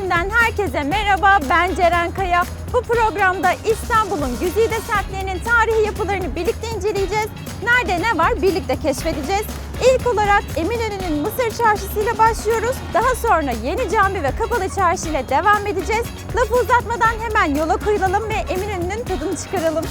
Esintisinden herkese merhaba. Ben Ceren Kaya. Bu programda İstanbul'un güzide semtlerinin tarihi yapılarını birlikte inceleyeceğiz. Nerede ne var birlikte keşfedeceğiz. İlk olarak Eminönü'nün Mısır Çarşısı ile başlıyoruz. Daha sonra Yeni Cami ve Kapalı Çarşı ile devam edeceğiz. Lafı uzatmadan hemen yola koyulalım ve Eminönü'nün tadını çıkaralım.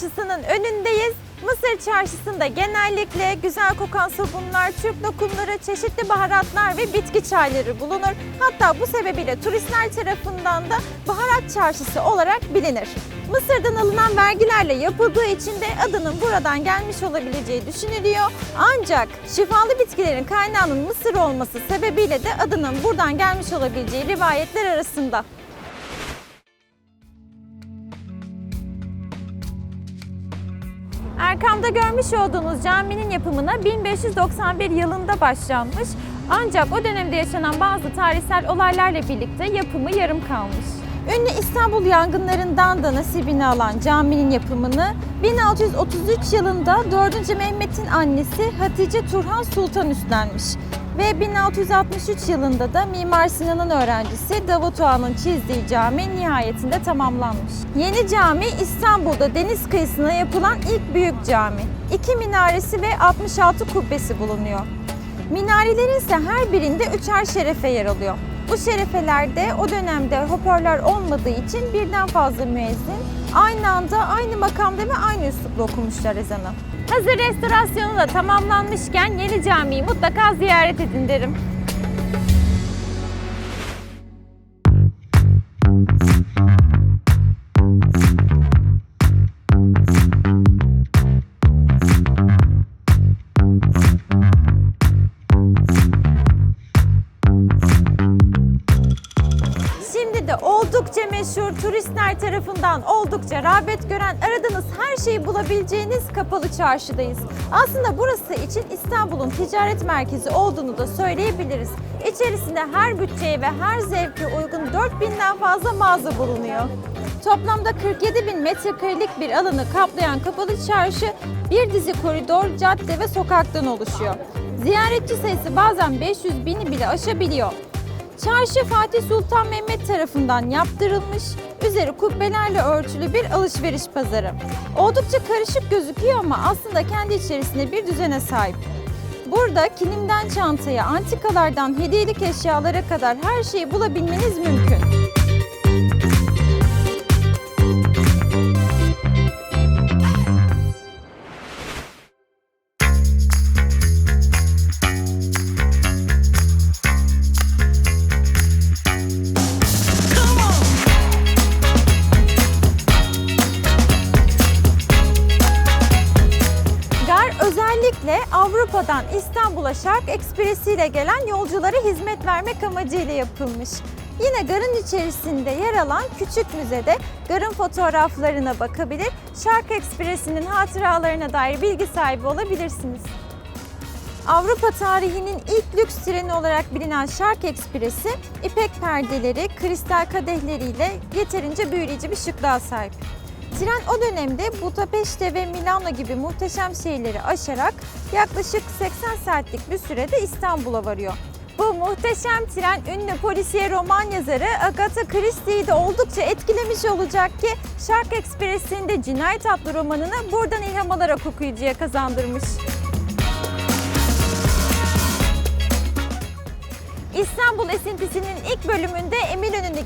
Çarşısı'nın önündeyiz. Mısır Çarşısı'nda genellikle güzel kokan sabunlar, Türk lokumları, çeşitli baharatlar ve bitki çayları bulunur. Hatta bu sebebiyle turistler tarafından da baharat çarşısı olarak bilinir. Mısır'dan alınan vergilerle yapıldığı için de adının buradan gelmiş olabileceği düşünülüyor. Ancak şifalı bitkilerin kaynağının Mısır olması sebebiyle de adının buradan gelmiş olabileceği rivayetler arasında. Erkam'da görmüş olduğunuz caminin yapımına 1591 yılında başlanmış. Ancak o dönemde yaşanan bazı tarihsel olaylarla birlikte yapımı yarım kalmış. Ünlü İstanbul yangınlarından da nasibini alan caminin yapımını 1633 yılında 4. Mehmet'in annesi Hatice Turhan Sultan üstlenmiş. Ve 1663 yılında da Mimar Sinan'ın öğrencisi Davut Ağa'nın çizdiği cami nihayetinde tamamlanmış. Yeni cami İstanbul'da deniz kıyısına yapılan ilk büyük cami. İki minaresi ve 66 kubbesi bulunuyor. Minarelerin ise her birinde üçer şerefe yer alıyor. Bu şerefelerde o dönemde hoparlör olmadığı için birden fazla müezzin aynı anda aynı makamda ve aynı üslupla okumuşlar ezanı. Hazır restorasyonu da tamamlanmışken yeni camiyi mutlaka ziyaret edin derim. Meşhur turistler tarafından oldukça rağbet gören aradığınız her şeyi bulabileceğiniz kapalı çarşıdayız. Aslında burası için İstanbul'un ticaret merkezi olduğunu da söyleyebiliriz. İçerisinde her bütçeye ve her zevke uygun 4000'den fazla mağaza bulunuyor. Toplamda 47 bin metrekarelik bir alanı kaplayan kapalı çarşı bir dizi koridor, cadde ve sokaktan oluşuyor. Ziyaretçi sayısı bazen 500 bini bile aşabiliyor. Çarşı Fatih Sultan Mehmet tarafından yaptırılmış, üzeri kubbelerle örtülü bir alışveriş pazarı. Oldukça karışık gözüküyor ama aslında kendi içerisinde bir düzene sahip. Burada kilimden çantaya, antikalardan hediyelik eşyalara kadar her şeyi bulabilmeniz mümkün. Özellikle Avrupa'dan İstanbul'a Şark Ekspresi ile gelen yolculara hizmet vermek amacıyla yapılmış. Yine garın içerisinde yer alan küçük müzede garın fotoğraflarına bakabilir, Şark Ekspresi'nin hatıralarına dair bilgi sahibi olabilirsiniz. Avrupa tarihinin ilk lüks treni olarak bilinen Şark Ekspresi, ipek perdeleri, kristal kadehleriyle yeterince büyüleyici bir şıklığa sahip. Tren o dönemde Budapeşte ve Milano gibi muhteşem şehirleri aşarak yaklaşık 80 saatlik bir sürede İstanbul'a varıyor. Bu muhteşem tren ünlü polisiye roman yazarı Agatha Christie'yi de oldukça etkilemiş olacak ki Şark Ekspresi'nde Cinayet adlı romanını buradan ilham alarak okuyucuya kazandırmış. İstanbul Esintisinin ilk bölümünde Eminönü'nü gezdik.